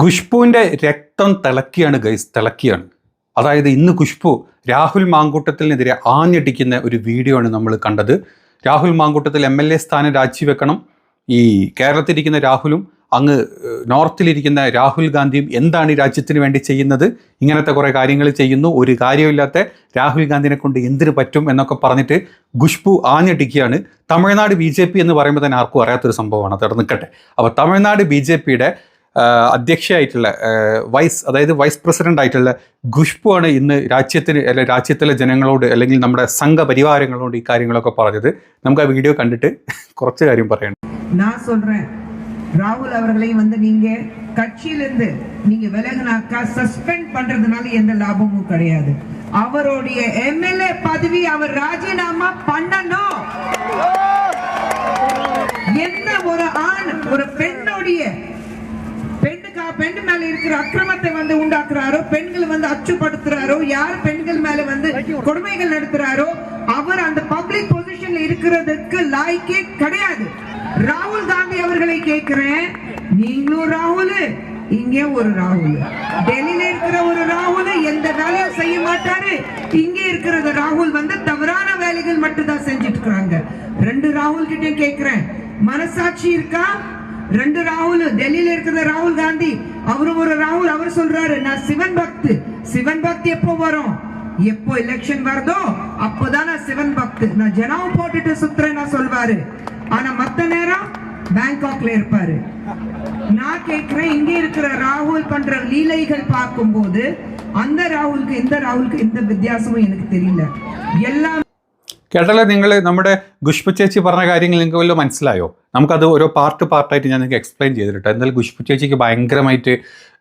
ഖുഷ്ബുവിന്റെ രക്തം തിളക്കിയാണ് ഗൈസ് തിളക്കിയാണ്. അതായത് ഇന്ന് ഖുഷ്ബു രാഹുൽ മാങ്കൂട്ടത്തിനെതിരെ ആഞ്ഞടിക്കുന്ന ഒരു വീഡിയോ ആണ് നമ്മൾ കണ്ടത്. Rahul Mamkootathil M L A സ്ഥാനം രാജിവെക്കണം. ഈ കേരളത്തിലിരിക്കുന്ന രാഹുലും അങ്ങ് നോർത്തിലിരിക്കുന്ന രാഹുൽ ഗാന്ധിയും എന്താണ് ഈ രാജ്യത്തിന് വേണ്ടി ചെയ്യുന്നത്? ഇങ്ങനത്തെ കുറേ കാര്യങ്ങൾ ചെയ്യുന്നു. ഒരു കാര്യമില്ലാത്ത രാഹുൽ ഗാന്ധിനെ കൊണ്ട് എന്തിനു പറ്റും എന്നൊക്കെ പറഞ്ഞിട്ട് ഖുഷ്ബു ആഞ്ഞടിക്കുകയാണ്. തമിഴ്നാട് ബി ജെ പി എന്ന് പറയുമ്പോൾ തന്നെ ആർക്കും അറിയാത്തൊരു സംഭവമാണ്. അത് നിൽക്കട്ടെ അപ്പോൾ തമിഴ്നാട് ബി ജെ പിയുടെ അധ്യക്ഷയായിട്ടുള്ള ആഹ് വൈസ് അതായത് വൈസ് പ്രസിഡന്റ് ആയിട്ടുള്ള ഖുഷ്ബു ആണ് ഇന്ന് രാജ്യത്തിന് അല്ലെ രാജ്യത്തിലെ ജനങ്ങളോട് അല്ലെങ്കിൽ നമ്മുടെ സംഘപരിവാരങ്ങളോട് ഈ കാര്യങ്ങളൊക്കെ പറഞ്ഞത് നമുക്ക് ആ വീഡിയോ കണ്ടിട്ട് കുറച്ച് കാര്യം പറയണം நான் சொல்றேன் ராகுல் அவர்களையும் வந்து நீங்க கட்சியிலிருந்து நீங்க விலகினாக்கா சஸ்பெண்ட் பண்றதுனால எந்த லாபமும் கிடையாது அவருடைய எம்எல்ஏ பதவி அவர் ராஜினாமா பண்ணணும் இருக்கிற அக்கிரமத்தை வந்து உண்டாக்குறாரோ பெண்கள் வந்து அச்சுப்படுத்துறாரோ யார் பெண்கள் மேல வந்து கொடுமைகள் நடத்துறாரோ அவர் அந்த பப்ளிக் பொசிஷன்ல இருக்கிறதுக்கு லாய்க்கே கிடையாது. ராகுல் காந்தி அவர்களை கேட்கிறேன். நீங்களும் ராகுல் இங்கே ஒரு ராகுல். டெல்லியில இருக்கிற ஒரு ராகுல் எந்த வேலையும் செய்ய மாட்டாரு. இங்கே இருக்கிறது ராகுல் வந்து தவறான வேலைகள் மட்டும் தான் செஞ்சுட்டு இருக்கிறாங்க. ரெண்டு ராகுல் கிட்டே கேட்கிறேன். மனசாட்சி இருக்கா? ரெண்டு ராகுல் டெல்லியில இருக்கிற ராகுல் காந்தி அவரும் ஒரு ராகுல் அவர் சொல்றாரு நான் சிவன் பக்து. சிவன் பக்தி எப்போ வரும்? எப்போ எலெக்ஷன் வருதோ அப்போதான் நான் சிவன் பக்து. நான் ஜனாவும் போட்டுட்டு சுத்துறேன் நான் சொல்வாரு. ஆனா மத்த நேரம் பேங்காக்ல இருப்பாரு. நான் கேட்கிறேன் இங்க இருக்கிற ராகுல் பண்ற லீலைகள் பார்க்கும்போது அந்த ராகுலுக்கு இந்த ராகுலுக்கு எந்த வித்தியாசமும் எனக்கு தெரியல. எல்லாம் കേട്ടല്ലോ നിങ്ങൾ നമ്മുടെ ഖുഷ്ബു ചേച്ചി പറഞ്ഞ കാര്യങ്ങൾ നിങ്ങൾക്ക് വല്ലതും മനസ്സിലായോ നമുക്കത് ഓരോ പാർട്ട് പാർട്ടായിട്ട് ഞാൻ നിങ്ങൾക്ക് എക്സ്പ്ലെയിൻ ചെയ്തിട്ട് എന്നാലും ഖുഷ്ബു ചേച്ചിക്ക് ഭയങ്കരമായിട്ട്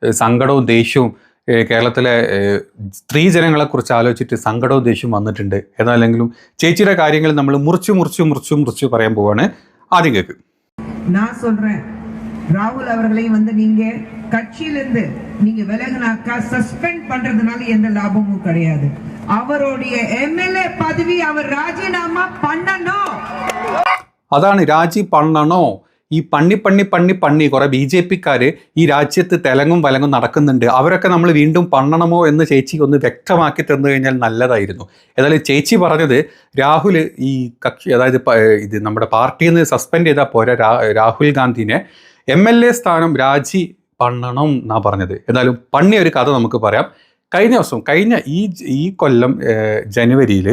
ഏഹ്, സങ്കടവും ദേഷ്യവും ഏഹ്, കേരളത്തിലെ ഏഹ്, സ്ത്രീ ജനങ്ങളെക്കുറിച്ച് ആലോചിച്ചിട്ട് സങ്കടവും ദേഷ്യവും വന്നിട്ടുണ്ട് എന്നാലെങ്കിലും ചേച്ചിയുടെ കാര്യങ്ങൾ നമ്മൾ മുറിച്ചു മുറിച്ചു മുറിച്ചു മുറിച്ചു പറയാൻ പോവാണ് ആദ്യം കേൾക്ക് நான் சொல்றேன் ராகுல் அவர்களையும் வந்து நீங்க கட்சியிலிருந்து நீங்க விலகினாக்கா சஸ்பெண்ட் பண்றதுனால எந்த லாபமும் கிடையாது அவருடைய எம்எல்ஏ பதவி அவர் ராஜினாமா பண்ணணும் അതാണ് രാജി പണ്ണണോ ഈ പണ്ണി പണ്ണി പണ്ണി പണ്ണി കുറെ ബി ജെ പിക്കാർ ഈ രാജ്യത്ത് തെലങ്ങും വലങ്ങും നടക്കുന്നുണ്ട് അവരൊക്കെ നമ്മൾ വീണ്ടും പണ്ണണമോ എന്ന് ചേച്ചിക്ക് ഒന്ന് വ്യക്തമാക്കി തന്നു കഴിഞ്ഞാൽ നല്ലതായിരുന്നു ഏതായാലും ചേച്ചി പറഞ്ഞത് രാഹുൽ ഈ കക്ഷി അതായത് പ- ഇത് നമ്മുടെ പാർട്ടിയിൽ നിന്ന് സസ്പെൻഡ് ചെയ്താൽ പോരാ രാ- രാഹുൽ ഗാന്ധിനെ എം എൽ എ സ്ഥാനം രാജി പണ്ണണം എന്നാ പറഞ്ഞത് എന്നാലും പണ്ണിയ ഒരു കഥ നമുക്ക് പറയാം കഴിഞ്ഞ ദിവസം കഴിഞ്ഞ ഈ ഈ കൊല്ലം ജനുവരിയിൽ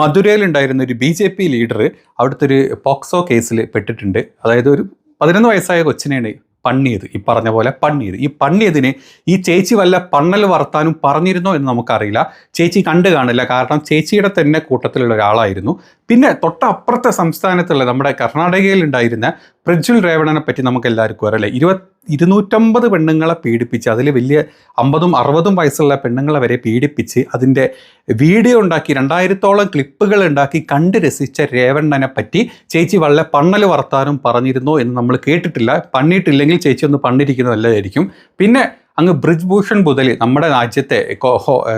മധുരയിലുണ്ടായിരുന്ന ഒരു ബി ജെ പി ലീഡർ അവിടുത്തെ ഒരു പോക്സോ കേസിൽ പെട്ടിട്ടുണ്ട്. അതായത് ഒരു പതിനൊന്ന് വയസ്സായ കൊച്ചിനെയാണ് പണ്ണിയത്. ഈ പറഞ്ഞ പോലെ പണ്ണിയത്. ഈ പണ്ണിയതിന് ഈ ചേച്ചി വല്ല പണ്ണൽ വർത്താനും പറഞ്ഞിരുന്നോ എന്ന് നമുക്കറിയില്ല. ചേച്ചി കണ്ടു കാണില്ല. കാരണം ചേച്ചിയുടെ തന്നെ കൂട്ടത്തിലുള്ള ഒരാളായിരുന്നു. പിന്നെ തൊട്ടപ്പുറത്തെ സംസ്ഥാനത്തുള്ള നമ്മുടെ കർണാടകയിൽ ഉണ്ടായിരുന്ന പ്രജ്വൽ രേവണനെ പറ്റി നമുക്ക് എല്ലാവർക്കും അറിയില്ല ഇരുപത്തി ഇരുന്നൂറ്റമ്പത് പെണ്ണുങ്ങളെ പീഡിപ്പിച്ച് അതിൽ വലിയ അമ്പതും അറുപതും വയസ്സുള്ള പെണ്ണുങ്ങളെ വരെ പീഡിപ്പിച്ച് അതിന്റെ വീഡിയോ ഉണ്ടാക്കി രണ്ടായിരത്തോളം ക്ലിപ്പുകൾ ഉണ്ടാക്കി കണ്ട് രസിച്ച രേവണ്ണനെ പറ്റി ചേച്ചി വളരെ പണ്ണൽ വർത്താനം പറഞ്ഞിരുന്നോ എന്ന് നമ്മൾ കേട്ടിട്ടില്ല. പണ്ണിയിട്ടില്ലെങ്കിൽ ചേച്ചി ഒന്ന് പണ്ണിരിക്കുന്നതല്ലായിരിക്കും പിന്നെ അങ്ങ് ബ്രിജ് ഭൂഷൺ മുതൽ നമ്മുടെ രാജ്യത്തെ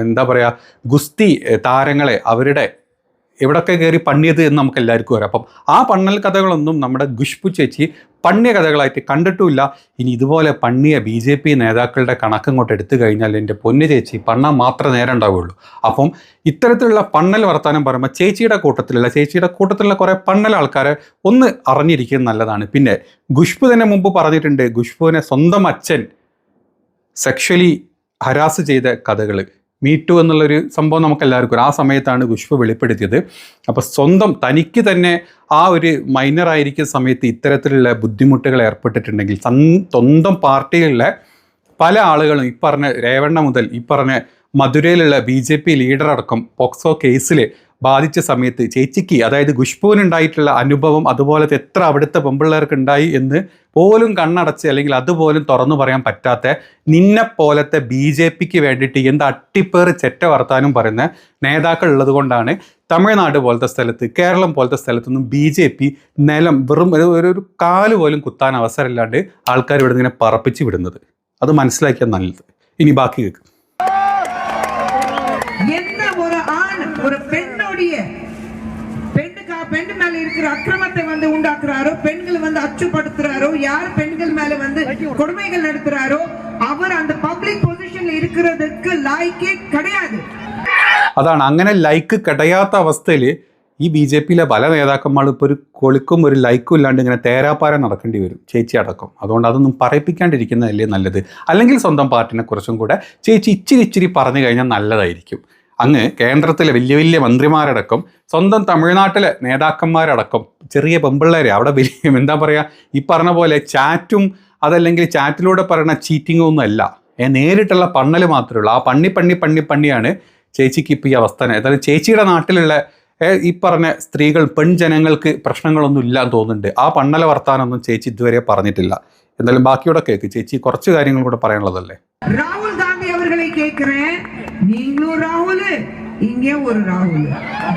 എന്താ പറയുക ഗുസ്തി താരങ്ങളെ അവരുടെ എവിടൊക്കെ കയറി പണ്ണിയത് എന്ന് നമുക്ക് എല്ലാവർക്കും അറിയാം. അപ്പം ആ പണ്ണൽ കഥകളൊന്നും നമ്മുടെ ഖുഷ്ബു ചേച്ചി പണ്ണിയ കഥകളായിട്ട് കണ്ടിട്ടുമില്ല. ഇനി ഇതുപോലെ പണ്ണിയ ബി ജെ പി നേതാക്കളുടെ കണക്കങ്ങോട്ട് എടുത്തു കഴിഞ്ഞാൽ എന്റെ പൊന്നു ചേച്ചി പണ്ണാൻ മാത്രമേ നേരം ഉണ്ടാവുകയുള്ളൂ. അപ്പം ഇത്തരത്തിലുള്ള പണ്ണൽ വർത്താനം പറയുമ്പോൾ ചേച്ചിയുടെ കൂട്ടത്തിലുള്ള ചേച്ചിയുടെ കൂട്ടത്തിലുള്ള കുറേ പണ്ണൽ ആൾക്കാരെ ഒന്ന് അറിഞ്ഞിരിക്കുന്നത് നല്ലതാണ്. പിന്നെ ഖുഷ്ബു തന്നെ മുമ്പ് പറഞ്ഞിട്ടുണ്ട് ഖുഷ്ബുവിനെ സ്വന്തം അച്ഛൻ സെക്ഷലി ഹരാസ് ചെയ്ത കഥകൾ മീറ്റു എന്നുള്ളൊരു സംഭവം നമുക്ക് എല്ലാവർക്കും. ആ സമയത്താണ് ഖുഷ്ബു വെളിപ്പെടുത്തിയത് അപ്പോൾ സ്വന്തം തനിക്ക് തന്നെ ആ ഒരു മൈനർ ആയിരിക്കുന്ന സമയത്ത് ഇത്തരത്തിലുള്ള ബുദ്ധിമുട്ടുകൾ ഏർപ്പെട്ടിട്ടുണ്ടെങ്കിൽ സ്വന്തം പാർട്ടിയിലുള്ള പല ആളുകളും ഈ പറഞ്ഞ രേവണ്ണ മുതൽ ഈ പറഞ്ഞ മധുരയിലുള്ള ബി ജെ പി ലീഡർ അടക്കം പോക്സോ കേസിൽ ബാധിച്ച സമയത്ത് ചേച്ചിക്ക് അതായത് ഖുഷ്ബുവിനുണ്ടായിട്ടുള്ള അനുഭവം അതുപോലെ എത്ര അവിടുത്തെ പെമ്പിള്ളേർക്ക് ഉണ്ടായി എന്ന് പോലും കണ്ണടച്ച് അല്ലെങ്കിൽ അതുപോലും തുറന്നു പറയാൻ പറ്റാത്ത നിന്നെ പോലത്തെ ബി ജെ പിക്ക് വേണ്ടിയിട്ട് എന്ത് അട്ടിപ്പേറ് ചെറ്റ വർത്താനം പറയുന്ന നേതാക്കൾ ഉള്ളത് കൊണ്ടാണ് തമിഴ്നാട് പോലത്തെ സ്ഥലത്ത് കേരളം പോലത്തെ സ്ഥലത്തൊന്നും ബി ജെ പി നിലം വെറും ഒരു ഒരു കാൽ പോലും കുത്താൻ അവസരമില്ലാണ്ട് ആൾക്കാർ ഇവിടെ ഇങ്ങനെ പറപ്പിച്ച് വിടുന്നത്. അത് മനസ്സിലാക്കിയാൽ നല്ലത്. ഇനി ബാക്കി കേൾക്കും. ഒരു പെണ്ണ് இருக்கிற அக்கிரமத்தை வந்து உண்டாக்குறாரோ பெண்கள் வந்து அச்சுப்படுத்துறாரோ யார் பெண்கள் மேல வந்து கொடுமைகள் நடத்துறாரோ அவர் அந்த பப்ளிக் பொசிஷன்ல இருக்கிறதுக்கு லாய்க்கே கிடையாது അതാണ് അങ്ങനെ ലൈക്ക് കിടയാത്ത അവസ്ഥയിൽ ഈ ബി ജെ പിയിലെ പല നേതാക്കന്മാരും ഇപ്പോൾ ഒരു കൊളുക്കും ഒരു ലൈക്കും ഇല്ലാണ്ട് ഇങ്ങനെ തേരാപ്പാര നടക്കേണ്ടി വരും ചേച്ചി അടക്കം അതുകൊണ്ട് അതൊന്നും പറയിപ്പിക്കാണ്ടിരിക്കുന്നതല്ലേ നല്ലത് അല്ലെങ്കിൽ സ്വന്തം പാർട്ടിനെ കുറിച്ചും കൂടെ ചേച്ചി ഇച്ചിരി ഇച്ചിരി പറഞ്ഞു കഴിഞ്ഞാൽ നല്ലതായിരിക്കും അങ്ങ് കേന്ദ്രത്തിലെ വലിയ വലിയ മന്ത്രിമാരടക്കം സ്വന്തം തമിഴ്നാട്ടിലെ നേതാക്കന്മാരടക്കം ചെറിയ പെമ്പിള്ളേരെ അവിടെ വലിയ എന്താ പറയുക ഈ പറഞ്ഞ പോലെ ചാറ്റും അതല്ലെങ്കിൽ ചാറ്റിലൂടെ പറയുന്ന ചീറ്റിങ്ങും ഒന്നുമല്ല നേരിട്ടുള്ള പണ്ണൽ മാത്രമേ ഉള്ളൂ. ആ പണ്ണി പണ്ണി പണ്ണി പണ്ണിയാണ് ചേച്ചിക്ക് ഇപ്പോൾ ഈ അവസ്ഥ അതായത് ചേച്ചിയുടെ നാട്ടിലുള്ള ഈ പറഞ്ഞ സ്ത്രീകൾ പെൺജനങ്ങൾക്ക് പ്രശ്നങ്ങളൊന്നും ഇല്ലാന്ന് തോന്നുന്നുണ്ട്. ആ പണ്ണല വർത്താനൊന്നും ചേച്ചി ഇതുവരെ പറഞ്ഞിട്ടില്ല. എന്തായാലും ബാക്കിയോടെ കേക്ക്. ചേച്ചി കുറച്ച് കാര്യങ്ങൾ കൂടെ പറയാനുള്ളതല്ലേ? രാഹുൽ ഗാന്ധി അവരെ കേൾക്കറേ രാഹുൽ இங்கே ஒரு ராகுல்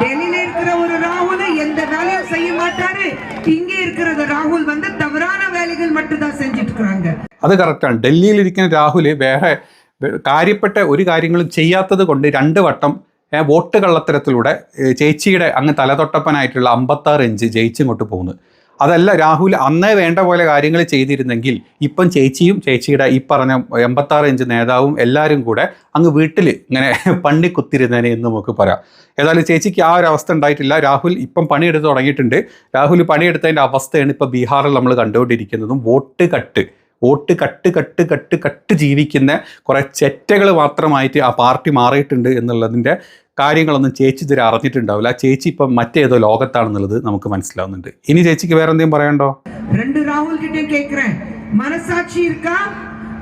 டெல்லியில இருக்கிற ஒரு ராகுல் எந்த வேலையும் செய்ய மாட்டாரு இங்கே இருக்கிறது ராகுல் வந்து தவறான வேலைகள் மட்டும்தான் செஞ்சுட்டு இருக்கிறாங்க അത് കറക്റ്റാണ് ഡൽഹിയിലിരിക്കുന്ന രാഹുൽ വേറെ വേ- കാര്യപ്പെട്ട ഒരു കാര്യങ്ങളും ചെയ്യാത്തത് കൊണ്ട് രണ്ട് വട്ടം ഏ, വോട്ട് കള്ളത്തരത്തിലൂടെ ഏ, ചേച്ചിയുടെ അങ്ങ് തലതൊട്ടപ്പനായിട്ടുള്ള അമ്പത്താറ് ഇഞ്ച് ജയിച്ചിങ്ങോട്ട് പോകുന്നു അതല്ല രാഹുൽ അന്നേ വേണ്ട പോലെ കാര്യങ്ങൾ ചെയ്തിരുന്നെങ്കിൽ ഇപ്പം ചേച്ചിയും ചേച്ചിയുടെ ഈ പറഞ്ഞ എൺപത്താറ് ഇഞ്ച് നേതാവും എല്ലാവരും കൂടെ അങ്ങ് വീട്ടിൽ ഇങ്ങനെ പണി കുത്തിരുന്നേനെ എന്ന് നമുക്ക് പറയാം. ഏതായാലും ചേച്ചിക്ക് ആ ഒരു അവസ്ഥ ഉണ്ടായിട്ടില്ല. രാഹുൽ ഇപ്പം പണിയെടുത്ത് തുടങ്ങിയിട്ടുണ്ട്. രാഹുൽ പണിയെടുത്തതിന്റെ അവസ്ഥയാണ് ഇപ്പോൾ ബീഹാറിൽ നമ്മൾ കണ്ടുകൊണ്ടിരിക്കുന്നതും. Vote cut. vote cut cut cut cut ജീവിക്കുന്ന കുറേ ചെറ്റകൾ മാത്രമായിട്ട് ആ പാർട്ടി മാറിയിട്ടുണ്ട് എന്നുള്ളതിൻ്റെ കാര്യങ്ങളൊന്നും ചേച്ചി ഇതുവരെ അറിഞ്ഞിട്ടുണ്ടാവില്ല ആ ചേച്ചി ഇപ്പം മറ്റേതോ ലോകത്താണെന്നുള്ളത് നമുക്ക് മനസ്സിലാവുന്നുണ്ട് ഇനി ചേച്ചിക്ക് വേറെ എന്തെങ്കിലും പറയണ്ടോ ரெண்டு ராகுல் கிட்ட கேக்குறேன் மனசாட்சி இருக்கா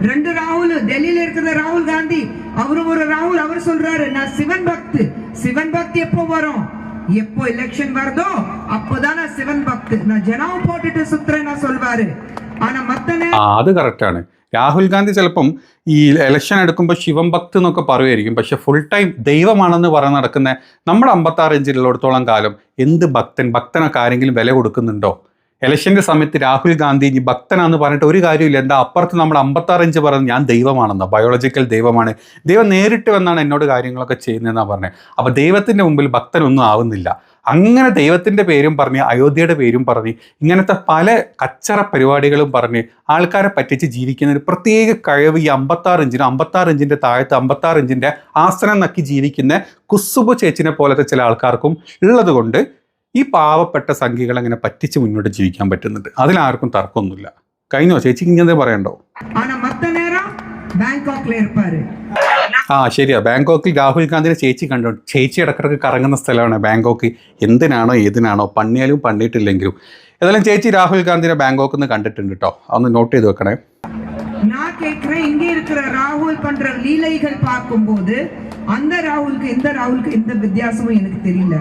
ரெண்டு ராகுல் டெல்லியில இருக்கிற ராகுல் காந்தி அவரும் ஒரு ராகுல் அவர் சொல்றாரு நான் சிவன் பக்து சிவன் பக்தி எப்போ வரும் எப்போ எலெக்ஷன் வருதோ அப்போதான் நான் சிவன் பக்து நான் ஜனாவை போட்டுட்டு சுத்துறேன் நான் சொல்வாரு അത് കറക്റ്റാണ് രാഹുൽ ഗാന്ധി ചിലപ്പം ഈ ഇലക്ഷൻ എടുക്കുമ്പോൾ ശിവം ഭക്ത് എന്നൊക്കെ പറയുമായിരിക്കും. പക്ഷെ ഫുൾ ടൈം ദൈവമാണെന്ന് പറഞ്ഞ് നടക്കുന്ന നമ്മുടെ അമ്പത്താറ് ഇഞ്ചിലുള്ളിടത്തോളം കാലം എന്ത് ഭക്തൻ? ഭക്തനൊക്കെ ആരെങ്കിലും വില കൊടുക്കുന്നുണ്ടോ? ഇലക്ഷന്റെ സമയത്ത് രാഹുൽ ഗാന്ധി ഇനി ഭക്തനാന്ന് പറഞ്ഞിട്ട് ഒരു കാര്യമില്ല എന്താ അപ്പുറത്ത് നമ്മൾ അമ്പത്താറഞ്ച് പറഞ്ഞ് ഞാൻ ദൈവമാണെന്നോ? ബയോളജിക്കൽ ദൈവമാണ്. ദൈവം നേരിട്ട് വന്നാണ് എന്നോട് കാര്യങ്ങളൊക്കെ ചെയ്യുന്നതെന്നാണ് പറഞ്ഞത് അപ്പോൾ ദൈവത്തിന്റെ മുമ്പിൽ ഭക്തനൊന്നും ആവുന്നില്ല. അങ്ങനെ ദൈവത്തിന്റെ പേരും പറഞ്ഞ് അയോധ്യയുടെ പേരും പറഞ്ഞ് ഇങ്ങനത്തെ പല കച്ചറ പരിപാടികളും പറഞ്ഞ് ആൾക്കാരെ പറ്റിച്ച് ജീവിക്കുന്ന ഒരു പ്രത്യേക കഴിവ് ഈ അമ്പത്താറ് ഇഞ്ചിന് അമ്പത്താറ് ഇഞ്ചിന്റെ താഴത്ത് അമ്പത്താറ് ഇഞ്ചിന്റെ ആസനം നക്കി ജീവിക്കുന്ന കുസുബു ചേച്ചിനെ പോലത്തെ ചില ആൾക്കാർക്കും ഉള്ളതുകൊണ്ട് ഈ പാവപ്പെട്ട സംഖ്യകൾ അങ്ങനെ പറ്റിച്ച് മുന്നോട്ട് ജീവിക്കാൻ പറ്റുന്നുണ്ട്. അതിലാർക്കും തർക്കമൊന്നുമില്ല. കഴിഞ്ഞോ? ചേച്ചിക്ക് ഇങ്ങനെ പറയണ്ടോ? ബാങ്കോക്കിൽ ആ ശരിയാ ബാങ്കോക്കിൽ രാഹുൽ ഗാന്ധിനെ ചേച്ചി കണ്ടു ചേച്ചി ഇടക്കിടക്ക് കറങ്ങുന്ന സ്ഥലമാണ് ബാങ്കോക്ക് എന്തിനാണോ ഏതിനാണോ പണിയാലും പണിയിട്ടില്ലെങ്കിലും ഏതായാലും ചേച്ചി രാഹുൽ ഗാന്ധിനെ ബാങ്കോക്കിൽ നിന്ന് കണ്ടിട്ടുണ്ട് കേട്ടോ അതൊന്ന് നോട്ട് ചെയ്ത് വെക്കണേ நான் கேட்கிறேன் இங்க இருக்கிற ராகுல் பண்ற லீலைகள் பார்க்கும்போது அந்த ராகுலுக்கு இந்த ராகுலுக்கு எந்த வித்தியாசமும் எனக்கு தெரியல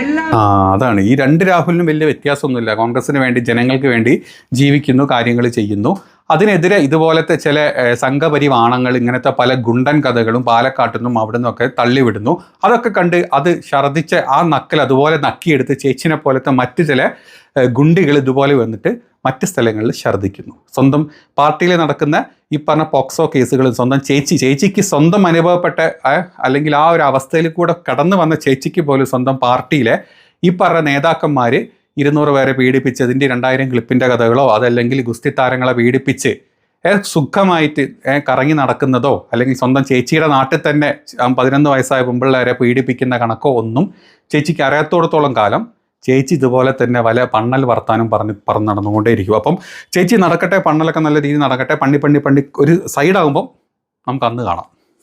எல்லா ആ അതാണ് ഈ രണ്ട് രാഹുലിനും വലിയ വ്യത്യാസമൊന്നുമില്ല കോൺഗ്രസിന് വേണ്ടി ജനങ്ങൾക്ക് വേണ്ടി ജീവിക്കുന്നു കാര്യങ്ങൾ ചെയ്യുന്നു അതിനെതിരെ ഇതുപോലത്തെ ചില സംഘപരിവാണങ്ങൾ ഇങ്ങനത്തെ പല ഗുണ്ടൻ കഥകളും പാലക്കാട്ടിൽ നിന്നും അവിടെ നിന്നൊക്കെ തള്ളിവിടുന്നു. അതൊക്കെ കണ്ട് അത് ഛർദ്ദിച്ച് ആ നക്കൽ അതുപോലെ നക്കിയെടുത്ത് ചേച്ചിനെ പോലത്തെ മറ്റ് ചില ഗുണ്ടികൾ ഇതുപോലെ വന്നിട്ട് മറ്റ് സ്ഥലങ്ങളിൽ ഛർദ്ദിക്കുന്നു സ്വന്തം പാർട്ടിയിൽ നടക്കുന്ന ഈ പറഞ്ഞ പോക്സോ കേസുകളും സ്വന്തം ചേച്ചി ചേച്ചിക്ക് സ്വന്തം അനുഭവപ്പെട്ട അല്ലെങ്കിൽ ആ ഒരു അവസ്ഥയിൽ കൂടെ കടന്നു വന്ന ചേച്ചിക്ക് പോലും സ്വന്തം പാർട്ടിയിലെ ഈ പറഞ്ഞ നേതാക്കന്മാർ ഇരുന്നൂറ് പേരെ പീഡിപ്പിച്ചതിന്റെ രണ്ടായിരം ക്ലിപ്പിന്റെ കഥകളോ അതല്ലെങ്കിൽ ഗുസ്തി താരങ്ങളെ പീഡിപ്പിച്ച് സുഖമായിട്ട് കറങ്ങി നടക്കുന്നതോ അല്ലെങ്കിൽ സ്വന്തം ചേച്ചിയുടെ നാട്ടിൽ തന്നെ പതിനൊന്ന് വയസ്സായ പെമ്പിള്ളേരെ പീഡിപ്പിക്കുന്ന കണക്കോ ഒന്നും ചേച്ചിക്ക് അറിയാത്തോടത്തോളം കാലം ചേച്ചി ഇതുപോലെ തന്നെ വല പണ്ണൽ വർത്താനം പറഞ്ഞ് പറഞ്ഞ് നടന്നുകൊണ്ടേയിരിക്കും. അപ്പം ചേച്ചി നടക്കട്ടെ പണ്ണലൊക്കെ നല്ല രീതിയിൽ നടക്കട്ടെ പണ്ണി പണ്ണി പണ്ണി ഒരു സൈഡാകുമ്പം നമുക്ക് അന്ന് കാണാം.